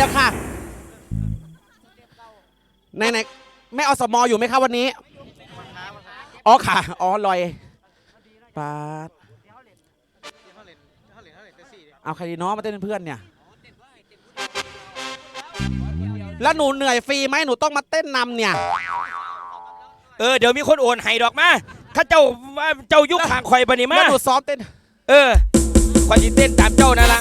เดี๋ยวค่ะไหนไหนแม่อสมอยู่ไหมครับวันนี้ อ๋อค่ะ อ๋อลอยปาดเอาใครดีเนาะมาเต้นเป็นเพื่อนเนี่ย แล้วหนูเหนื่อยฟรีไหมหนูต้องมาเต้นนำเนี่ย เออเดี๋ยวมีคนโอนให้ดอกมาข้าเจ้าว่าเจ้ายุคห่างข่อยปะนี่มาแล้วหนูซ้อมเต้น เออข่อยสิเต้นตามเจ้านั่นละ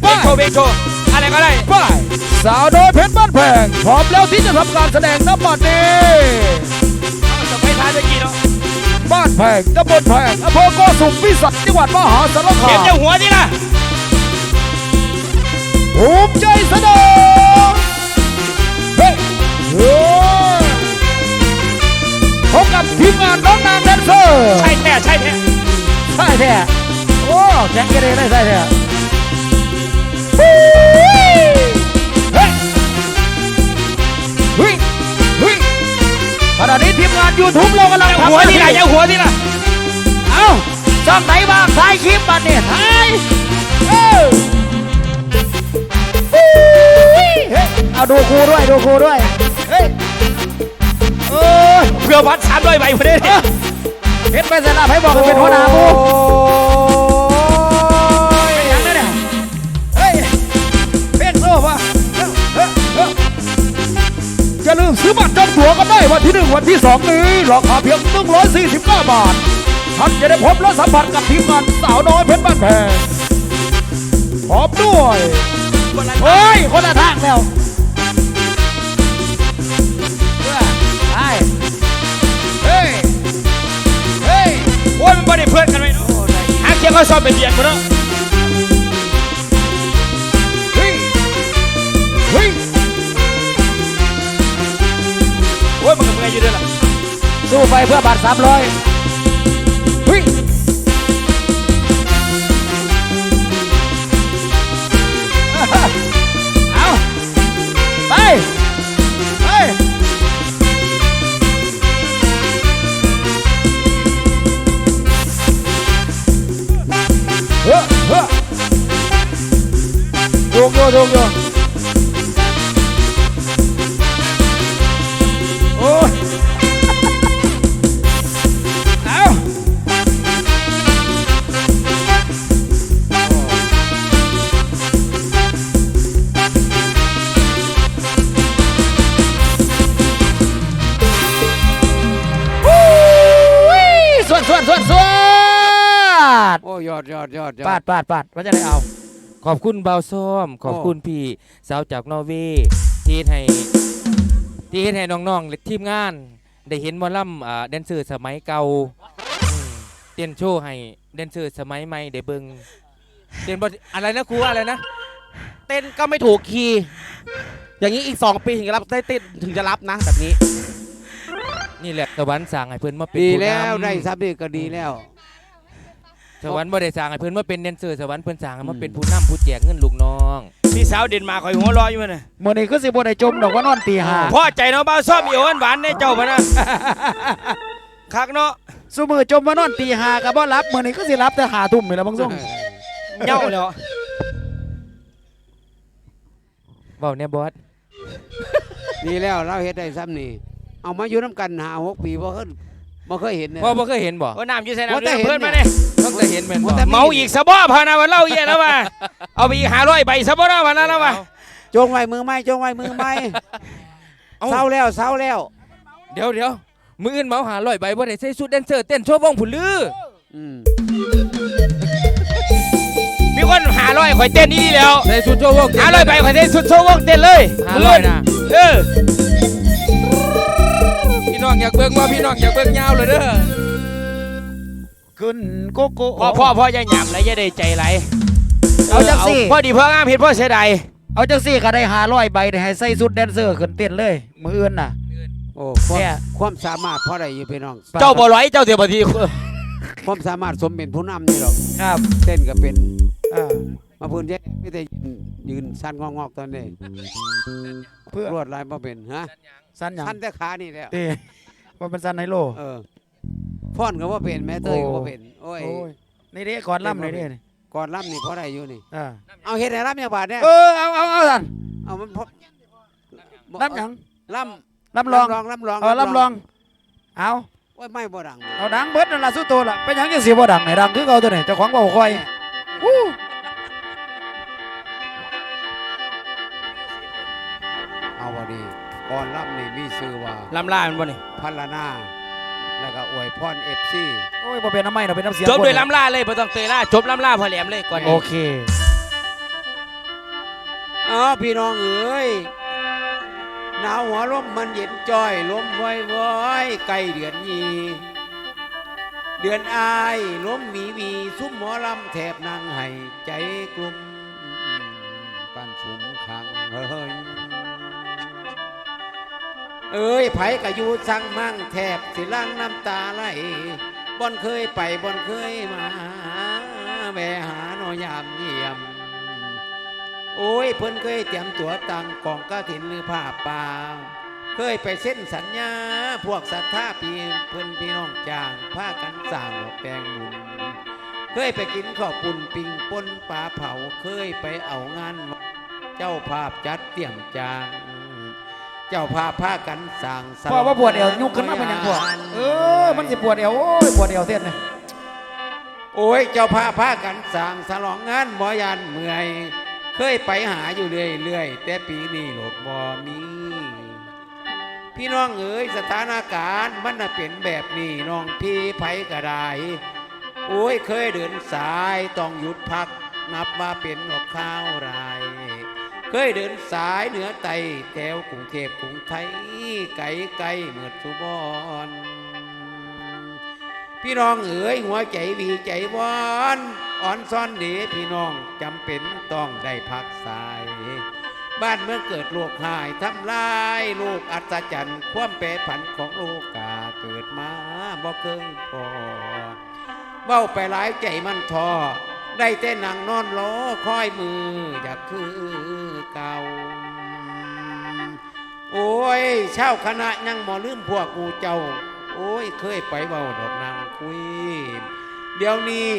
เบกโชว์เบกโชว์ อะไรก็ได้ป้ายสาวน้อยเพชรบ้านแพงพร้อมแล้วที่จะทำการแสดงน้ำบัดนี้เอาสมัยทานเมื่อกี้เนาะบ้านแพงตำบลแพงอำเภอโกสุมพิสัยจังหวัดมหาสารคาเก็บมเจ้าหัวนี่ล่ะภูมิใจเสนอเฮ้ยโอ้ยพบกับทีมงานน้องนางแดนเซอร์ ใช่แท้ใช่แท้ใช่แท้โอ้แข็งกระเด้ได้ใช่แท้ ขณะนี้ทีมงานยูทูบเรากำลังเจ้าทำหัวนี่หล่ะน้าที่เจ้าหัวนี่ล่ะเอ้าช่องไหนบ้างถ่ายคลิปบัดเนี่ยถ่ายเออเฮ้ยเอาดูครูด้วยดูครูด้วยเฮ้ยโอ้ยเพื่อพัดสามร้อยใบพอดีเนี่ยเฮ็ดไปเสร็จแล้วให้บอกกันเป็นหัวหน้าหมู อย่าลืมซื้อบัตรจองตั๋วกันได้วันที่หนึ่งวันที่สองนี้ราคาเพียง149 บาท ท่านจะได้พบและสัมผัสกับทีมงานสาวน้อยเพชรบ้านแพงพร้อมด้วยเฮ้ย คนละทางแล้วเพื่อไปเฮ้ย เฮ้ยโอ้ยมันไม่ได้เพื่อนกันไหมเนาะหาเทียงเขาชอบเป็นเดียนกูเนาะ ไปเพื่อบัตรสามร้อยเฮ้ยเอาไป ไป เฮ้อเฮ้อโยกโโอ้ยอดยอดยอดยอปาดดปาดปาดว่าจะได้เอา ขอบคุณเบาส้มขอบโอ้คุณพี่สาวจากนอร์เวย์ที่เฮ็ดให้ที่เฮ็ดให้น้องๆและทีมงาน ได้เห็นหมอลล่ำอ่าแดนเซอร์สมัยเก่าอืมเต้นโชว์ให้แดนเซอร์สมัยใหม่ได้เบิ่งเต้นบ่อะไรนะครูอะไรนะ เต้นก็ไม่ถูกคีย์อย่างนี้อีก 2 ปีถึงจะรับได้เต้นถึงจะรับนะแบบนี้ นี่แหละตะวันสั่งให้เพิ่นมาเป็นดีผู้แล้วนำได้ซับนี่ก็ดีแล้ว สวรรค์บ่ได้สั่งให้เพิ่นมาเป็นแดนเซอร์สวรรค์เพิ่นสั่งให้มาเป็นผู้นำผู้แจกเงินลูกน้องพี่สาวเด่นมาร์กข่อยหัวเรออยู่มันน่ะมื่อนี้คือสิบนไอจมดอกว่านอนตีห้าพ่อใจเนาะบ้าวซ้อมอีโอนหวานในเจ้าพะนะคักเนาะสู้มือจมว่านอนตีห้ากับบ่รับมื่อนี้คือสิรับแต่หาทุ่มนี่แหละบางส่งเหย้าแล้วเว้าเนี่ยบอสดีแล้วเราเฮ็ดได้ซ้ำนี่เอามาอยู่น้ำกันหาหกปีบ่เคยบ่เคยเห็นเนี่ย พ่อบ่เคยเห็นบ่ ว่าน้ำอยู่ใส่ว่าน้ำแต่เดือดเห็นเพื่อนมาเนี่เนี่ย ยต้องแต่เห็นแม่นบ่แต่เมาอีกสะบ้อพานาวันเล่าเยี่ยแล้วว่าเอาไปอีกหาร้อยใบสะบ้อนะวันนั้นแล้วว่าจงไว้มือไม้จงไว้มือไม้เอ้าเศร้าแล้วเศร้าแล้ว เดี๋ยวเดี๋ยวมืออื่นเมาหาลอยใบบ่ได้ใส่ชุดแดนเซอร์เต้นโชว์วงผุนลืออืมมีคนหาร้อยข่อยเต้นนี่ดีแล้วใส่ชุดโชว์วงเต้นหาร้อยใบข่อยเต้นสุดโชว์วงเต้นเลยหาร้อยนะเออพี่น้องอยากเบิ่งว่าพี่น้องอยากเบิ่งยาวเลยเด้อ ขึ้นโกโก้ พ่อพ่อพ่ออย่าหยาบเลยอย่าได้ใจไหลเอาจังสิ พ่อดีพ่องามเห็นพ่อเสียดายเอาจังสี่ก็ได้หาร้อยใบได้ให้ใส่สุดแดนเซอร์ขึ้นเต้นเลย มืออื่นน่ะ โอ้ความเนี่ย ความสามารถพอได้อยู่พี่น้อง เจ้าบ่ร้อยเจ้าเดี๋ยวบางทีความสามารถสมเป็นผู้นำนี่หรอกครับเต้นก็เป็นอ่ามาพื้นแย่ไม่ได้ยืนยืนสั้นงอกๆตอนนี้เพื่อรวดลายมาเป็นฮะสั้นหยังสั้นแต่ขานี่แหละเต้ว่าเป็นสั้นไฮโลเออ พ่อนก็ว่าเป็นแม่เต้ยก็ว่าเป็นโอ้ยโอ้ยนี่เด้ก่อนล่ำนี่เด้นี่ก่อนรับนี่พอได้อยู่นี่เออเอาเฮ็ดให้รับเนี่ยบาทเนี่ยเออเอาเอาเอาท่านเอามันพอรับหยังล่ำรับรองรับรองรับรองเออรับรองเอาโอ้ยไม่บ่ดังเอาดังเบิดนั่นล่ะสู้ตัวล่ะเป็นหยังจังสิบ่ดังไหนดังคือเก่าตัวไหนเจ้าของบ่ค่อยอู้เอาบ่ดีก่อนรับนี่มีชื่อว่าลำลามันบ่นี่พัลนา แล้วก็อวยพร FC โอ้ยบ่เป็นน้ำไม้ดอกเป็นน้ำเสียงจบคนด้วยลำลาเลยบ่ต้องเตยล่าจบลำลาพอแหลมเลยก่อนโอเคอ๋อพี่น้องเอ้ยหนาวหัวลมมันเย็นจ้อยลมว้อยว้อยใกล้เดือนยีเดือนอายลมหมีวีซุ้มหมอลำแถบนางให้ใจกลุ่มปันสุมขังเฮ้ย เอ้ยไผกะอยู่สั่งมั่งแทบสิลังน้ำตาไหลบ่อนเคยไปบ่อนเคยมาแวหาหนอยามเยี่ยม โอ้ยเพิ่นเคยเตรียมตัวตังกองกระถินหรือผ้าป่าเคยไปเส้นสัญญา พวกศรัทธาพี่เพิ่นพี่น้องจางผ้ากันสร้างดอกแปลงบุญเคยไปกินข้าวปุ่นปิงป่นปลาเผาเคยไปเอางาน เจ้าภาพจัดเตรียมจาง เจ้าภาพผ้ากันสร้างสพ่อว่าปวดเอวยุกขึ้นมาเป็นหยังพวกเออ มันสิปวดเอวโอ้ยปวดเอวเส้นเนี่ยโอ้ยเจ้าภาพผ้ากันสร้างสลองงานบ่ยันเมื่อย เคยไปหาอยู่เรื่อยๆแต่ปีนี้โหลดบ่มีพี่น้องเอ๋ยสถานการณ์มันน่ะเป็นแบบนี้น้องพี่ไผก็ได้โอ้ยเคยเดินสายต้องหยุดพัก นับว่าเป็นออกข้าวไราย เคยเดินสายเหนือไตแถวกรุงเทพกรุงไทย ไกลไกลเมื่อสุบอนพี่น้องเอ๋ยหัวใจวีใจวอนอ่อนซ่อนเดพี่น้องจำเป็นต้องได้พักสาย บ้านเมื่อเกิดโรคหายทำลายลูกอัศจรรย์ความแปรผันของโลกาเกิดมาบ่เคยพอเบ้าไปหลายใจมันทอ ได้แต่นังนอนรอคอยมืออยากคือเก่า โอ้ยเช่าคณะยังหมอลืมพวกกูเจ้า โอ้ยเคยไปเบาดอกนางคุย เดี๋ยวนี้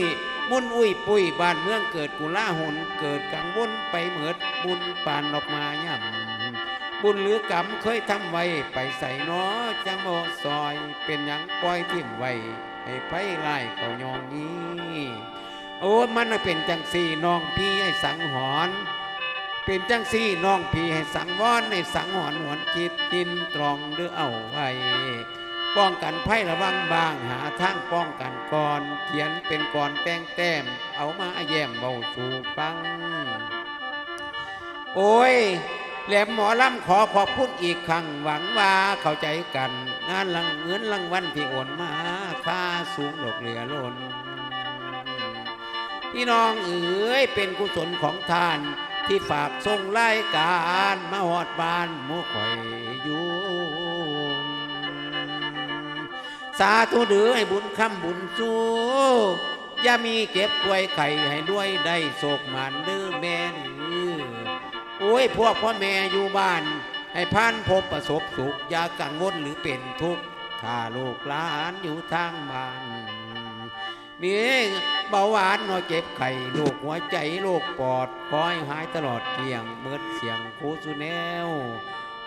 มุ่นอุ้ยปุ้ยบ้านเมืองเกิดกุล่าหนเกิดกังวลไปเหมือดบุญปานออกมาย่ำบุญหรือกรรมเคยทำไว้ไปใส่น้อจังโมซอยเป็นยังปล่อยทิ่มไว้ให้ไผไล่เขายองนี้ โอ้มันน่ะเป็นจังสี่น้องพี่ให้สังหรณ์เป็นจังสี่น้องพี่ให้สังวรให้สังหรณ์หวนจิตจินตรองหรือเอาไว้ ป้องกันภัยระวังบางหาทางป้องกันก่อน เขียนเป็นก่อนแต่งแต้ม เอามาแย้มเบาสู่ฟัง โอ้ยแหลมหมอลำขอขอบคุณอีกครั้งหวังว่าเข้าใจกัน งานลังเงินรางวัลที่โอนมาค่าสูงดอกเหลือล้น พี่น้องเอ๋ยเป็นกุศลของท่าน ที่ฝากส่งรายการมาหอดบ้านมู่ข่อยอยู่สาธุเดือให้บุญคำบุญสู้อย่ามีเก็บป่วยไข่ให้ด้วยได้โศกหมันเด้อแม่เดือโอ้ยพวกพ่อแม่อยู่บ้าน ให้พันพบประสบสุขอย่ากังวลหรือเป็นทุกข์ถ้าลูกหลานอยู่ทางบ้าน มีเบาหวานหนอเจ็บไข้ลูกหัวใจลูกปอดคอยหายตลอดเกลียงเมื่อเสียงคูสุแนว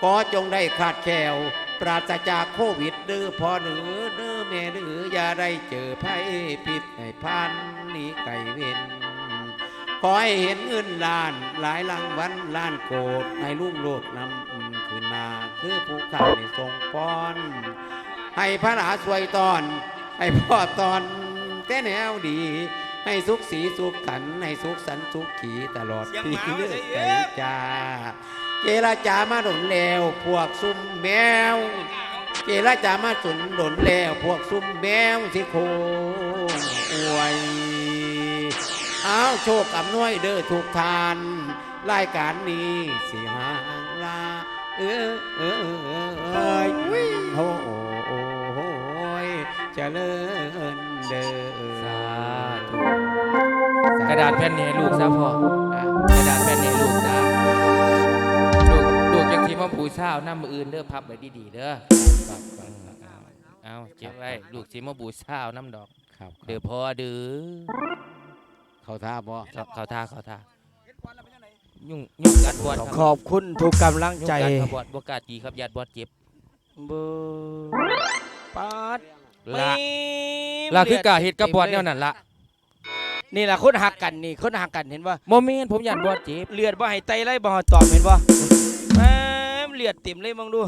ขอจงได้ขาดแคลวปราศจากโควิดเด้อพ่อเดือเด้อแม่เดืออย่าได้เจอภัยพิษให้พันนี้ไก่เว้นขอให้เห็นเงินล้านหลายรางวัลล้านโกดให้ลุงโลดนำคืนนาคือผู้ขาในทรงป้อน ให้พระราสวยตอน ให้พ่อตอน แต่แนวดี ให้สุขสีสุขขันธ์ให้สุขสันต์สุขขีตลอดปีเลือดใจจ้าเจรจามาดนแล้วพวกซุ่มแมว เจรจามาสุนดนแล้วพวกซุ่มแมวสิโคงอวยเอาโชคอำนวยเด้อทุกทาน รายการนี้สิหางลาเออเออเออเอยโอ้โอ้โอ้โอ้ยเจริญ เด้อสาธุกระดาษแผ่นนี้ให้ลูกซะพ่อกระดาษแผ่นนี้ให้ลูกนะลูกลูกยังทีมาบูชาเอาน้ำมืออื่นเด้อพับไว้ดีๆเด้อเอาเก็บไว้ลูกสิมาบูชาเอาน้ำดอกครับเด้อพ่อเด้อเขาท่าบ่เขาเขาท่าเขาท่ายุ่งยุ่งกัดบอดครับขอบคุณทุกกำลังยุ่งใจกัดครับบอดบกล้าตีครับญาติบอดเจ็บเบอร์ปาดละแม่ม ละคือกาเฮ็ดกับบอดแนวนั้นละนี่ล่ะคนหักกันนี่คนหักกันเห็นป่ะโมเมนต์ผมญาติบอดเจ็บเลือดบ่ให้ไตไล่บ่ให้ตอบเห็นป่ะแม่มเลือดเต็มเลยมองดู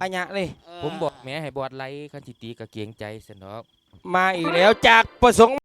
อัญญะเลย ผมบอกแม่ให้บอดไล่คันสิตีกะเกรงใจสนอกมาอีกแล้วจากประสงค์